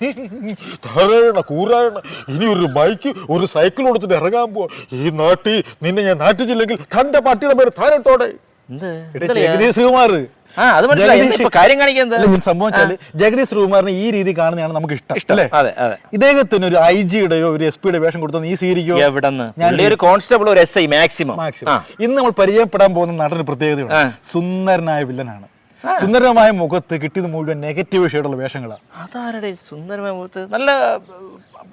ധാരാള കൂറാണ്. ഇനി ഒരു ബൈക്ക് ഒരു സൈക്കിൾ കൊടുത്തിട്ട് ഇറങ്ങാൻ പോവാ. ഈ നാട്ടിൽ നിന്നെ ഞാൻ നാട്ടിച്ചില്ലെങ്കിൽ തന്റെ പട്ടിയുടെ പേര് എടേ, ജഗദീഷ് മനസ്സിലായി. ജഗദീഷ് ശ്രീകുമാറിനെ ഈ രീതി കാണുന്നതാണ് നമുക്ക് ഇഷ്ടം. അല്ലേ? ഇദ്ദേഹത്തിന് ഒരു ഐ ജിയുടെയോ ഒരു എസ് പിയുടെ വേഷം കൊടുത്ത ഈ സീരിക്കോ ഒരു കോൺസ്റ്റബിൾ ഒരു എസ് ഐ മാക്സിമം. മാക്സിമം. ഇന്ന് നമ്മൾ പരിചയപ്പെടാൻ പോകുന്ന നടന് പ്രത്യേകതയുണ്ട്. സുന്ദരനായ വില്ലനാണ്. സുന്ദരമായ മുഖത്ത് കിട്ടിയത് മുഴുവൻ നെഗറ്റീവ് ഷെയ്ഡുള്ള വേഷങ്ങളാണ് അതാരുടെ സുന്ദരമായ മുഖത്ത്? നല്ല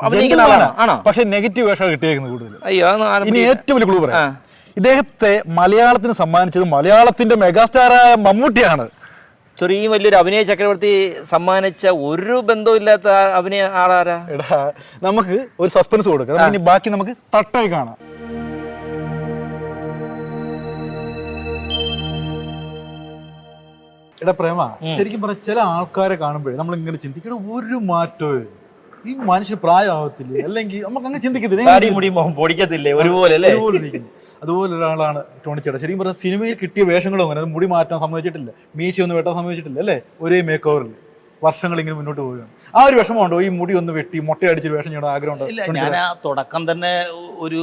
അഭിനയിക്കുന്ന ആളാണോ. ആണോ. പക്ഷെ നെഗറ്റീവ് വേഷമാണ് കിട്ടിയേക്കുന്നത് കൂടുതൽ അയ്യോ ഇനി ഏറ്റവും വലിയ ക്ലൂ. പറയാം. ഇദ്ദേഹത്തെ മലയാളത്തിന് സമ്മാനിച്ചത് മലയാളത്തിന്റെ മെഗാസ്റ്റാറായ മമ്മൂട്ടിയാണ്. ഇത്രയും വലിയൊരു അഭിനയ ചക്രവർത്തി സമ്മാനിച്ച ഒരു ബന്ധവുമില്ലാത്ത ഇല്ലാത്ത അഭിനയ ആളാരാ? എടാ നമുക്ക് ഒരു സസ്പെൻസ് കൊടുക്കാം. ഇനി ബാക്കി നമുക്ക് തട്ടായി കാണാം. എടാ പ്രേമ ശരിക്കും പറഞ്ഞ ചില ആൾക്കാരെ കാണുമ്പോഴേ നമ്മൾ ഇങ്ങനെ ചിന്തിക്കണ ഒരു മാറ്റവും ഈ മനുഷ്യൻ പ്രായമാവത്തില്ലേ? അല്ലെങ്കിൽ നമുക്ക് അങ്ങനെ ചിന്തിക്കത്തില്ല. ഒരുപോലെ അല്ലേ? അതുപോലെ. ഒരാളാണ് ടോണി ചേട്ടാ ശരിക്കും പറഞ്ഞാൽ സിനിമയിൽ കിട്ടിയ വേഷങ്ങളും അങ്ങനെ അത് മുടി മാറ്റാൻ സമ്മതിച്ചിട്ടില്ല. മീശ ഒന്ന് വെട്ടാൻ സമ്മതിച്ചിട്ടില്ല അല്ലേ? ഒരേ മേക്ക് ഓവറിൽ വർഷങ്ങൾ ഇങ്ങനെ മുന്നോട്ട് പോവുകയാണ്. ആ ഒരു വിഷമമുണ്ടോ? ഈ മുടി ഒന്ന് വെട്ടി മുട്ടയടിച്ചൊരു വേഷം ചെയ്യണം ആഗ്രഹമുണ്ടോ ഞാൻ ആ തുടക്കം തന്നെ ഒരു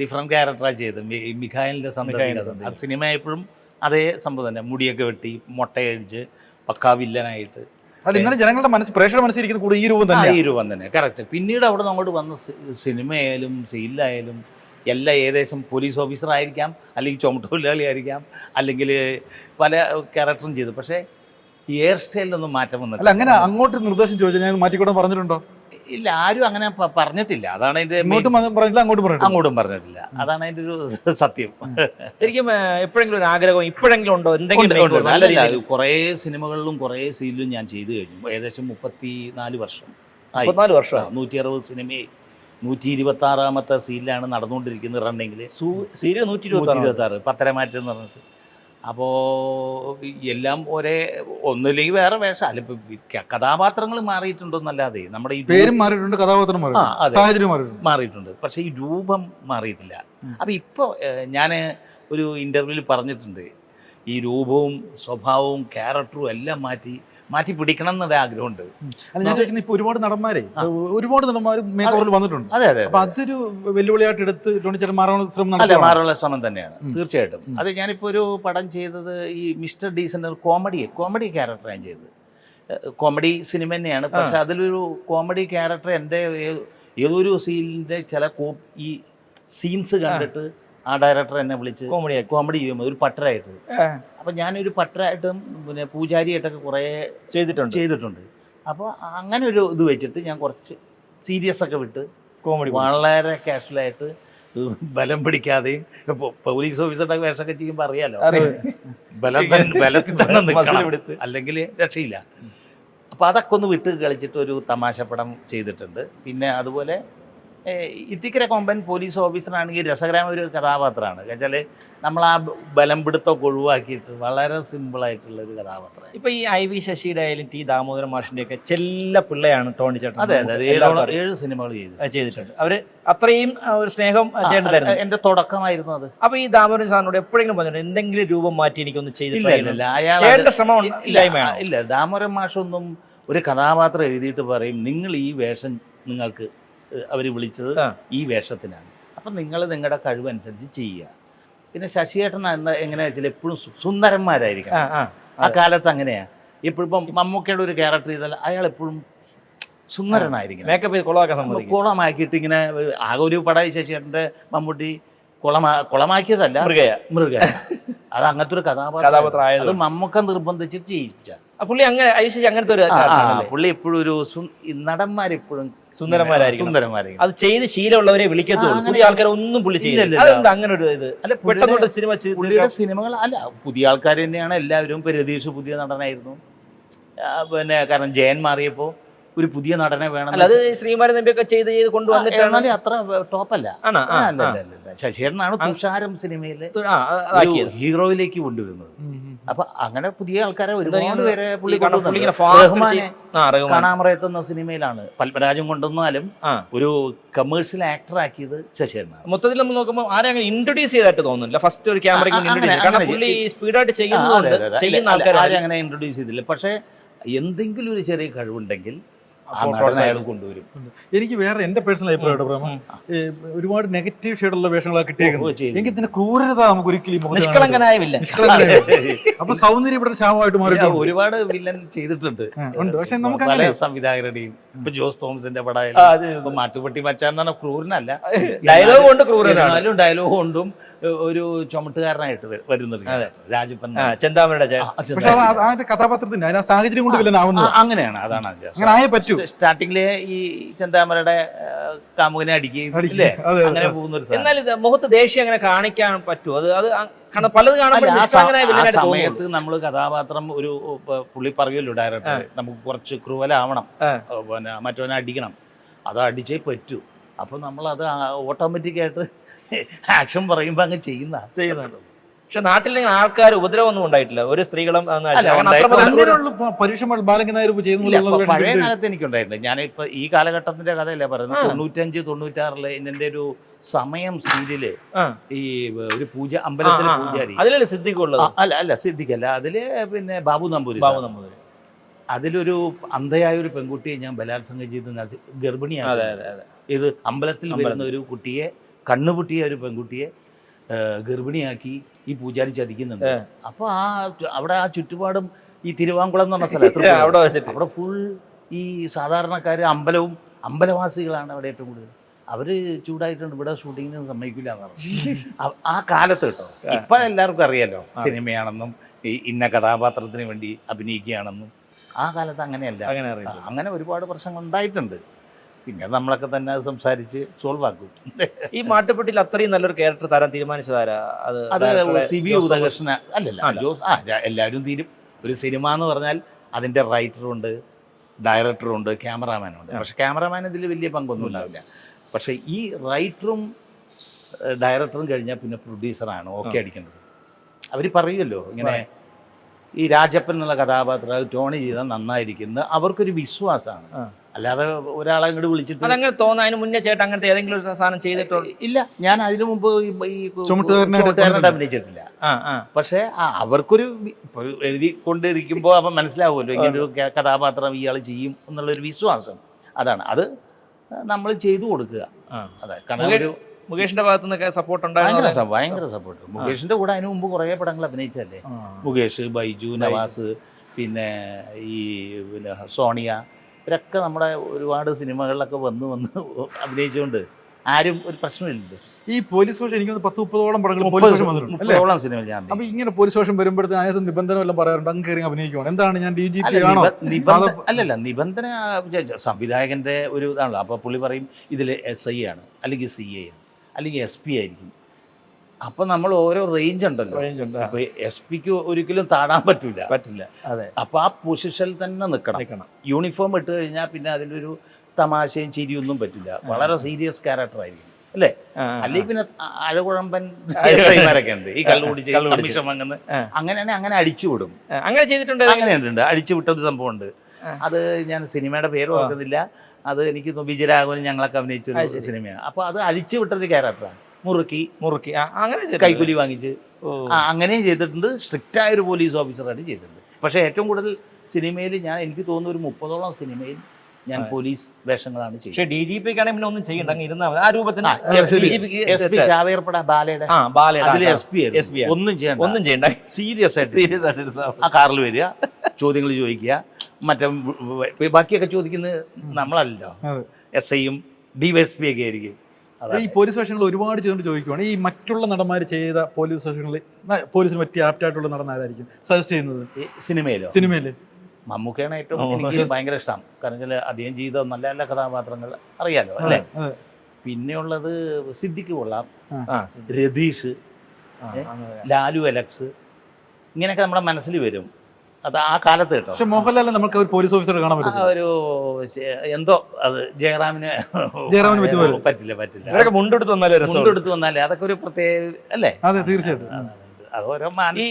ഡിഫറെന്റ് ക്യാരക്ടറാണ് ചെയ്തത്. മിഖായലിന്റെ സന്തതി സിനിമ ആയപ്പോഴും അതേ സംഭവം തന്നെ. മുടിയൊക്കെ വെട്ടി മുട്ടയടിച്ച് പക്കാ വില്ലനായിട്ട്. അത് ഇന്നലെ ജനങ്ങളുടെ മനസ്സ് പ്രേക്ഷകരുടെ മനസ്സിരിക്കുന്ന കൂടെ ഈ രൂപം തന്നെ ഈ രൂപം തന്നെ. കറക്റ്റ് പിന്നീട് അവിടെ നിന്ന് അങ്ങോട്ട് വന്ന സിനിമയായാലും സെയിലായാലും എല്ലാം ഏകദേശം പോലീസ് ഓഫീസറായിരിക്കാം അല്ലെങ്കിൽ ചുമട്ടുതൊഴിലാളി ആയിരിക്കാം അല്ലെങ്കിൽ പല ക്യാരക്ടറും ചെയ്തു. പക്ഷേ ഈ ഹെയർ സ്റ്റൈലിലൊന്നും മാറ്റം അല്ല വന്നിട്ടില്ല അങ്ങനെ അങ്ങോട്ട് നിർദ്ദേശം ചോദിച്ചാൽ ഞാൻ മാറ്റിക്കൂടെ പറഞ്ഞിട്ടുണ്ടോ? ഇല്ല ആരും അങ്ങനെ പറഞ്ഞിട്ടില്ല. അതാണ് അതിന്റെ ഇങ്ങോട്ടും പറഞ്ഞില്ല അങ്ങോട്ടും അങ്ങോട്ടും പറഞ്ഞിട്ടില്ല. അതാണ് അതിന്റെ ഒരു സത്യം. ശരിക്കും എപ്പോഴെങ്കിലും ഒരു ആഗ്രഹം ഇപ്പോഴെങ്കിലും ഉണ്ടോ? എന്തെങ്കിലും കുറേ സിനിമകളിലും കുറേ സീരിയലും ഞാൻ ചെയ്തു കഴിഞ്ഞു. ഏകദേശം മുപ്പത്തി നാല് വർഷം. മുപ്പത്തിനാല് വർഷം. നൂറ്റി അറുപത് സിനിമയെ നൂറ്റി ഇരുപത്തി ആറാമത്തെ സീരിയലാണ് നടന്നുകൊണ്ടിരിക്കുന്നത് റണ്ണിങ്ങിൽ സീരിയൽ നൂറ്റി ഇരുപത്തി ആറ് പത്തരമാറ്റം എന്ന് പറഞ്ഞിട്ട്. അപ്പോൾ എല്ലാം ഒരേ ഒന്നില്ലെങ്കിൽ വേറെ വേഷം. അല്ല ഇപ്പം കഥാപാത്രങ്ങൾ മാറിയിട്ടുണ്ടോന്നല്ലാതെ നമ്മുടെ ഈ പേരും മാറിയിട്ടുണ്ട് കഥാപാത്രം മാറിയിട്ടുണ്ട് മാറിയിട്ടുണ്ട്. പക്ഷേ ഈ രൂപം മാറിയിട്ടില്ല. അപ്പം ഇപ്പോൾ ഞാൻ ഒരു ഇന്റർവ്യൂവിൽ പറഞ്ഞിട്ടുണ്ട്. ഈ രൂപവും സ്വഭാവവും ക്യാരക്ടറും എല്ലാം മാറ്റി മാറ്റി പിടിക്കണം എന്നൊരു ആഗ്രഹമുണ്ട്. അല്ല ഞാൻ ചോദിക്കുന്നത് ഇപ്പൊ ഒരുപാട് നടന്മാരെ ഒരുപാട് നടന്മാർ വന്നിട്ടുണ്ട്. അതെ അതെ അപ്പൊ അതൊരു വെല്ലുവിളിയായിട്ട് എടുത്ത് മാറാനുള്ള ശ്രമം അല്ല. മാറാനുള്ള ശ്രമം തന്നെയാണ് തീർച്ചയായിട്ടും. അത് ഞാനിപ്പോൾ ഒരു പടം ചെയ്തത് ഈ മിസ്റ്റർ ഡീസന്റെ കോമഡി കോമഡി ക്യാരക്ടർ ഞാൻ ചെയ്തത്. കോമഡി സിനിമ തന്നെയാണ് പക്ഷെ അതിലൊരു കോമഡി ക്യാരക്ടർ എന്റെ ഏതൊരു സീനിന്റെ ചില ഈ സീൻസ് കണ്ടിട്ട് ആ ഡയറക്ടർ എന്നെ വിളിച്ച് കോമഡി കോമഡി ചെയ്യുമ്പോൾ ഒരു പട്ടരായിട്ട്. അപ്പൊ ഞാനൊരു പട്ടരായിട്ടും പിന്നെ പൂജാരിയായിട്ടൊക്കെ കുറേ ചെയ്തിട്ടുണ്ട്. ചെയ്തിട്ടുണ്ട്. അപ്പോൾ അങ്ങനെ ഒരു ഇത് വെച്ചിട്ട് ഞാൻ കുറച്ച് സീരിയസ് ഒക്കെ വിട്ട് കോമഡി വളരെ കാഷ്വലായിട്ട് ബലം പിടിക്കാതെയും പോലീസ് ഓഫീസറുടെ വേഷമൊക്കെ ചെയ്യുമ്പോൾ അറിയാലോ. ബലം ബലത്തിൽ തന്നെ നിൽക്കണം അല്ലെങ്കിൽ രക്ഷയില്ല. അപ്പോൾ അതൊക്കെ ഒന്ന് വിട്ട് കളിച്ചിട്ട് ഒരു തമാശ പടം ചെയ്തിട്ടുണ്ട്. പിന്നെ അതുപോലെ ഇത്തിക്കര കൊമ്പൻ പോലീസ് ഓഫീസറാണെങ്കിൽ രസകരമായ ഒരു കഥാപാത്രമാണ്. വെച്ചാൽ നമ്മൾ ആ ബലം പിടുത്തമൊക്കെ ഒഴിവാക്കിയിട്ട് വളരെ സിമ്പിളായിട്ടുള്ള ഒരു കഥാപാത്രമാണ് ഇപ്പൊ ഈ ഐ വി ശശിയുടെ ആയാലും ടി ദാമോദരൻ മാഷിന്റെ ഒക്കെ ചെല്ല പിള്ളയാണ് ടോണി ചേട്ടൻ. അതെ അതെ ഏഴോളം ഏഴ് സിനിമകൾ ചെയ്തു. ചെയ്തിട്ടുണ്ട്. അവർ അത്രയും ഒരു സ്നേഹം ചെയ്യേണ്ടതായിരുന്നു എന്റെ തുടക്കമായിരുന്നു അത്. അപ്പൊ ഈ ദാമോദരൻ സാറിനോട് എപ്പോഴെങ്കിലും പറഞ്ഞിട്ടുണ്ട്? എന്തെങ്കിലും രൂപം മാറ്റി എനിക്കൊന്ന് ചെയ്തിട്ടില്ല ശ്രമം ഇല്ല. ദാമോദരൻ മാഷൊന്നും ഒരു കഥാപാത്രം എഴുതിയിട്ട് പറയും നിങ്ങൾ ഈ വേഷം നിങ്ങൾക്ക് അവർ വിളിച്ചത് ഈ വേഷത്തിനാണ്. അപ്പം നിങ്ങൾ നിങ്ങളുടെ കഴിവനുസരിച്ച് ചെയ്യുക. പിന്നെ ശശിയേട്ടൻ എന്താ എങ്ങനെയാ വെച്ചാൽ എപ്പോഴും സുന്ദരന്മാരായിരിക്കും ആ, കാലത്ത് അങ്ങനെയാ. ഇപ്പോഴിപ്പം ഇപ്പം മമ്മൂക്കയുടെ ഒരു ക്യാരക്ടർ ചെയ്താൽ അയാൾ എപ്പോഴും സുന്ദരനായിരിക്കും മേക്കപ്പ് കുളമാക്കിയിട്ട് ഇങ്ങനെ ആകെ ഒരു പടായി ശശിയേട്ടന്റെ മമ്മൂട്ടി കുളമാ കുളമാക്കിയതല്ല മൃഗയ. മൃഗ. അത് അങ്ങനത്തെ ഒരു കഥാപാത്രം. അത് മമ്മൂക്ക നിർബന്ധിച്ചിട്ട് ചെയ്യിച്ച. പുള്ളി അങ്ങനെ ഐശ്വര്യ അങ്ങനത്തെ ഒരു പുള്ളി എപ്പോഴും ഒരു നടന്മാരെപ്പോഴും സുന്ദരന്മാരായിരിക്കും സുന്ദരന്മാരായിരിക്കും അത് ചെയ്ത് ശീലമുള്ളവരെ വിളിക്കത്തുള്ളൂ. പുതിയ ആൾക്കാരെ ഒന്നും പുള്ളി ചെയ്യില്ല അങ്ങനെ ഒരു ഇത്? അല്ല പെട്ടെന്ന് സിനിമ പുള്ളിയുടെ സിനിമകൾ അല്ല പുതിയ ആൾക്കാർ തന്നെയാണ് എല്ലാവരും. പ്രതീക്ഷ പുതിയ നടനായിരുന്നു. പിന്നെ കാരണം ജയൻ മാറിയപ്പോ ഒരു പുതിയ നടനെ വേണം അല്ല അത് ശ്രീമാരൻ നമ്പിയൊക്കെ ചെയ്ത് ചെയ്ത് കൊണ്ടുവന്നിട്ടാണ് അത്ര ടോപ്പല്ല. ആണോ? അല്ല അല്ല അല്ല, അല്ല. ശശിയേട്ടനാണ് തുഷാരം സിനിമയിലെ ഹീറോയിലേക്ക് കൊണ്ടുവരുന്നത്. അപ്പൊ അങ്ങനെ പുതിയ ആൾക്കാരെ ഒരുപാട് പേരെ പുള്ളി ഈ കാരണം പുള്ളി ഇങ്ങനെ കൊണ്ടുവന്നിട്ടുണ്ട്. fast റഹ്മാനെ ചെയ്ത്- ആ, റഹ്മാൻ. കാണാമറയത്ത് എന്ന സിനിമയിലാണ്. പത്മരാജൻ കൊണ്ടുവന്നാലും ഒരു കമേഴ്ഷ്യൽ ആക്ടർ ആക്കിയത് ശശിയേട്ടനാണ് മൊത്തത്തിൽ നമ്മൾ നോക്കുമ്പോൾ ആരെ അങ്ങനെ ഇൻട്രൊഡ്യൂസ് ചെയ്തായിട്ട് തോന്നുന്നില്ല. ഫസ്റ്റ് ഒരു ക്യാമറയ്ക്ക് സ്പീഡായിട്ട് ചെയ്യുന്നത് ചെയ്യുന്നതുകൊണ്ട്. ചെയ്യുന്ന ആൾക്കാരെ ആൾക്കാർ ആരും അങ്ങനെ ഇൻട്രൊഡ്യൂസ് ചെയ്തില്ല. പക്ഷേ എന്തെങ്കിലും ഒരു ചെറിയ കഴിവുണ്ടെങ്കിൽ അയാൾ കൊണ്ടുവരും. എനിക്ക് വേറെ എന്റെ പേഴ്സണൽ അഭിപ്രായം പ്രേമ? ഒരുപാട് നെഗറ്റീവ് ഷെയ്ഡുള്ള വേഷങ്ങളൊക്കെ കിട്ടിയേക്കുന്നത് എനിക്ക് ഇതിന്റെ ക്രൂരത നമുക്ക് ഒരിക്കലും നിഷ്കളങ്കനായ വില്ലൻ അപ്പൊ സൗന്ദര്യം ഇവിടെ ശാപമായിട്ട് മാറി ഒരുപാട് വില്ലൻ ചെയ്തിട്ടുണ്ട്. പക്ഷെ നമുക്ക് പല സംവിധായകരുടെയും ഇപ്പൊ ജോസ് തോമസിന്റെ പടായാലും മാട്ടുപെട്ടി മച്ചാൻ എന്ന് പറഞ്ഞ ക്രൂരനല്ല. ഡയലോഗ് കൊണ്ട് ക്രൂരനാണ്. ഡയലോഗ് കൊണ്ടും ഒരു ചുമട്ടുകാരനായിട്ട് വരുന്നത്. രാജപ്പൻ ചെന്താമരുടെ കഥാപാത്രത്തിന്റെ സാഹചര്യം കൊണ്ട് അങ്ങനെയാണ്. അതാണ് അങ്ങനെ ആയേ പറ്റൂ. സ്റ്റാർട്ടിങ്ങിലെ ഈ ചെന്താമരയുടെ കാമുകനെ അടിക്കുകയും. അങ്ങനെ പോകുന്ന ഒരു സാധനം. എന്നാൽ ഇത് മുഖത്ത് ദേഷ്യം അങ്ങനെ കാണിക്കാൻ പറ്റുമോ? അത് അത് പലത് കാണുമ്പോൾ സമയത്ത് നമ്മൾ കഥാപാത്രം ഒരു പുള്ളി പറയുമല്ലോ ഡയറക്ടർ നമുക്ക് കുറച്ച് ക്രൂവലാവണം. പിന്നെ മറ്റവനെ അടിക്കണം. അത് അടിച്ചേ പറ്റൂ. അപ്പൊ നമ്മൾ അത് ഓട്ടോമാറ്റിക് ആയിട്ട് ആക്ഷൻ പറയുമ്പോ അങ്ങ് ചെയ്യുന്ന ചെയ്യുന്നുണ്ട്. പക്ഷെ നാട്ടിൽ ആൾക്കാർ ഉപദ്രവമൊന്നും ഉണ്ടായിട്ടില്ല. ഒരു സ്ത്രീകളും പരുഷമാണ് ബാലങ്കൻ നായർ പഴയ കാലത്ത് എനിക്കുണ്ടായിട്ടുണ്ട് ഞാനിപ്പോ ഈ കാലഘട്ടത്തിന്റെ കഥയല്ലേ പറയുന്നത്. തൊണ്ണൂറ്റഞ്ച് തൊണ്ണൂറ്റാറിൽ ഇതിന്റെ ഒരു സമയം സീരിയൽ ഈ ഒരു പൂജ അമ്പലത്തിൽ. പൂജാരി. അതിലല്ലേ സിദ്ധിക്കുള്ളത് അല്ല അല്ല സിദ്ധിക്കല്ല അതിൽ പിന്നെ ബാബു നമ്പൂരി ബാബു നമ്പൂരി അതിലൊരു അന്ധയായ ഒരു പെൺകുട്ടിയെ ഞാൻ ബലാത്സംഗം ചെയ്ത് ഗർഭിണിയാണ് ഇത് അമ്പലത്തിൽ. വരുന്ന ഒരു കുട്ടിയെ കണ്ണുപൊട്ടിയ ഒരു പെൺകുട്ടിയെ ഗർഭിണിയാക്കി ഈ പൂജാരി ചതിക്കുന്നുണ്ട്. അപ്പോൾ അപ്പൊ ആ അവിടെ ആ ചുറ്റുപാടും ഈ തിരുവാങ്കുളം എന്ന് പറഞ്ഞ സ്ഥലത്ത് അവിടെ ഫുൾ ഈ സാധാരണക്കാർ അമ്പലവും അമ്പലവാസികളാണ് അവിടെ ഏറ്റവും കൂടുതൽ. അവർ ചൂടായിട്ടുണ്ട് ഇവിടെ ഷൂട്ടിങ്ങിന് സമ്മതിക്കില്ല എന്ന് പറഞ്ഞു. ആ- കാലത്ത് കേട്ടോ. ഇപ്പൊ എല്ലാവർക്കും അറിയാലോ സിനിമയാണെന്നും ഈ ഇന്ന കഥാപാത്രത്തിന് വേണ്ടി അഭിനയിക്കുകയാണെന്നും. ആ കാലത്ത് അങ്ങനെയല്ല. അങ്ങനെ അങ്ങനെ ഒരുപാട് പ്രശ്നങ്ങൾ ഉണ്ടായിട്ടുണ്ട്. പിന്നെ നമ്മളൊക്കെ തന്നെ സംസാരിച്ച് സോൾവ് ആക്കും. ഈ മാട്ടുപ്പെട്ടിയിൽ അത്രയും നല്ലൊരു ക്യാരക്ടർ തരാൻ തീരുമാനിച്ചതാരാ? അത് അത് director സി ബി ജോസ് അല്ലല്ല അല്ല. ജോസ് ആ എല്ലാവരും തീരും. ഒരു സിനിമ എന്ന് പറഞ്ഞാൽ അതിന്റെ റൈറ്ററുണ്ട് ഡയറക്ടറുണ്ട് ക്യാമറാമാനുണ്ട് പക്ഷെ ക്യാമറാമാൻ ഇതിൽ വലിയ പങ്കൊന്നും ഉണ്ടാവില്ല. പക്ഷേ ഈ റൈറ്ററും ഡയറക്ടറും കഴിഞ്ഞാൽ പിന്നെ പ്രൊഡ്യൂസറാണ് ഓക്കെ അടിക്കേണ്ടത്. അവർ പറയുമല്ലോ ഇങ്ങനെ ഈ രാജപ്പൻ എന്നുള്ള കഥാപാത്രം ടോണി ചെയ്താൽ നന്നായിരിക്കുന്നത് അവർക്കൊരു വിശ്വാസമാണ്. അല്ലാതെ ഒരാളെ അങ്ങോട്ട് വിളിച്ചിട്ട് അതങ്ങനെ തോന്നുന്നു അതിന് മുന്നേ ചേട്ടൻ അങ്ങനത്തെ ഏതെങ്കിലും ഒരു സാധനം ചെയ്തിട്ടോ? ഇല്ല. ഞാൻ അതിനു മുമ്പ് ഈ ചുമട്ടുകാരനായിട്ട് അഭിനയിച്ചിട്ടില്ല. പക്ഷേ അവർക്കൊരു എഴുതി കൊണ്ടിരിക്കുമ്പോൾ അപ്പം മനസ്സിലാവുമല്ലോ ഇങ്ങനെ ഒരു കഥാപാത്രം ഇയാൾ ചെയ്യും എന്നുള്ളൊരു വിശ്വാസം. അതാണ്. അത് നമ്മൾ ചെയ്തു കൊടുക്കുക. അതെ കാരണം ഒരു മുകേഷിന്റെ ഭാഗത്തു നിന്നൊക്കെ സപ്പോർട്ട് ഉണ്ടായിരുന്നു ഭയങ്കര സപ്പോർട്ട് മുകേഷിന്റെ കൂടെ അതിനു മുമ്പ് കുറേ പടങ്ങൾ അഭിനയിച്ചല്ലേ മുകേഷ് ബൈജു. നവാസ് പിന്നെ ഈ പിന്നെ സോണിയ ഇവരൊക്കെ നമ്മുടെ ഒരുപാട് സിനിമകളിലൊക്കെ വന്ന് വന്ന് അഭിനയിച്ചുകൊണ്ട് ആരും ഒരു പ്രശ്നമില്ലല്ലോ. ഈ പോലീസ് സ്റ്റേഷൻ എനിക്ക് പത്ത് മുപ്പതോളം പടങ്ങൾ പോലീസ് സ്റ്റേഷൻ സിനിമ ഞാൻ അപ്പൊ ഇങ്ങനെ പോലീസ് സ്റ്റേഷൻ വരുമ്പോഴത്തേക്ക് അതിനകത്ത് നിബന്ധന എല്ലാം പറയാറുണ്ട് അങ്ങ് കയറി അഭിനയിക്കുവാണ്. എന്താണ് ഞാൻ ഡി ജി പി ആണോ? അല്ലല്ല നിബന്ധന സംവിധായകന്റെ ഒരു ഇതാണല്ലോ. അപ്പൊ പുള്ളി പറയും ഇതിൽ എസ് ഐ ആണ് അല്ലെങ്കിൽ സി ഐ ആണ് അല്ലെങ്കിൽ എസ് പി ആയിരിക്കും. അപ്പൊ നമ്മൾ ഓരോ റേഞ്ച് ഉണ്ടല്ലോ. ഉണ്ട്. അപ്പൊ എസ് പിക്ക് ഒരിക്കലും താടാൻ പറ്റില്ല പറ്റില്ല. അതെ. അപ്പൊ ആ പൊസിഷനിൽ തന്നെ നിൽക്കണം നിൽക്കണം യൂണിഫോം ഇട്ട് കഴിഞ്ഞാൽ പിന്നെ അതിലൊരു തമാശയും ചിരിയൊന്നും പറ്റില്ല. വളരെ സീരിയസ് ക്യാരക്ടർ ആയിരിക്കും. അല്ലേ? അല്ലെങ്കിൽ പിന്നെ അഴകുഴമ്പൻ ഐമാരൊക്കെ ഉണ്ട് ഈ കള്ളുകുടിച്ച് കള്ളുകുടിച്ച്. വാങ്ങുന്നത്. അങ്ങനെയാണെങ്കിൽ അങ്ങനെ അടിച്ചു വിടും. അങ്ങനെ ചെയ്തിട്ടുണ്ട്. അങ്ങനെയുണ്ട്. അടിച്ചു വിട്ടൊരു സംഭവമുണ്ട്. ഉണ്ട് അത് ഞാൻ സിനിമയുടെ പേര് ഓർക്കുന്നില്ല. അത് എനിക്ക് വിജയരാഘവനും ഞങ്ങളൊക്കെ അഭിനയിച്ച ഒരു. സിനിമയാണ്. അപ്പൊ അത് അഴിച്ചു വിട്ടൊരു ക്യാരക്ടറാണ് മുറുക്കി. മുറുക്കി. അങ്ങനെ. കൈക്കൂലി വാങ്ങിച്ച്. അങ്ങനെയും ചെയ്തിട്ടുണ്ട്. സ്ട്രിക്റ്റ് ആയ ഒരു പോലീസ് ഓഫീസറായിട്ട് ചെയ്തിട്ടുണ്ട്. പക്ഷേ ഏറ്റവും കൂടുതൽ സിനിമയിൽ ഞാൻ എനിക്ക് തോന്നുന്ന ഒരു മുപ്പതോളം സിനിമയിൽ ഞാൻ പോലീസ് വേഷങ്ങളാണ് പക്ഷെ ചെയ്യുന്നത് ഡി ജി പിക്ക് ആണെങ്കിൽ പിന്നെ ഒന്നും ചെയ്യണ്ട. അങ്ങ് ഇരുന്നാൽ ആ രൂപത്തിന് എസ് പി ചാവേർപ്പട ബാലയുടെ. അതിൽ എസ് പി. ഒന്നും ചെയ്യണ്ട. ഒന്നും ചെയ്യണ്ട. സീരിയസ് ആയിട്ട് സീരിയസ് ആയിട്ട് ആ കാറിൽ വരിക ചോദ്യങ്ങൾ ചോദിക്കുക. മറ്റേ ബാക്കിയൊക്കെ ചോദിക്കുന്നത് നമ്മളല്ലോ. എസ് ഐയും ഡി വൈ എസ് പി ഒക്കെ ആയിരിക്കും. ഈ പോലീസ് സ്റ്റേഷനിൽ ഒരുപാട് ചെയ്തുകൊണ്ട് ചോദിക്കുവാണ്. ഈ മറ്റുള്ള നടന്മാർ ചെയ്ത പോലീസ് സ്റ്റേഷനിൽ പോലീസിന് പറ്റിയ ആപ്റ്റായിട്ടുള്ള നടൻ ആരായിരിക്കും? സജസ്റ്റ് ചെയ്യുന്നത്? സിനിമയിലോ? സിനിമയിൽ മമ്മൂക്കയാണ് ഏറ്റവും എനിക്ക് ഭയങ്കര ഇഷ്ടം. കാരണം വെച്ചാൽ അദ്ദേഹം ചെയ്ത നല്ല നല്ല കഥാപാത്രങ്ങൾ അറിയാലോ അല്ലേ. പിന്നെയുള്ളത് സിദ്ദിഖ് കൊള്ളാം. രതീഷ് ലാലു അലക്സ്. ഇങ്ങനെയൊക്കെ നമ്മുടെ മനസ്സിൽ വരും. അത് ആ കാലത്ത് കേട്ടോ. പക്ഷെ മോഹൻലാലിനെ നമുക്ക് ഒരു പോലീസ് ഓഫീസർ കാണാൻ ആ പറ്റും ഒരു എന്തോ അത് ജയറാമിന് ജയറാമിന് പറ്റുമോ? പറ്റില്ല പറ്റില്ല. ഇവരൊക്കെ മുണ്ടെടുത്ത് വന്നാലേ രസം മുണ്ടെടുത്ത് വന്നാലേ അതൊക്കെ ഒരു പ്രത്യേക അല്ലേ? അതെ തീർച്ചയായിട്ടും. ഈ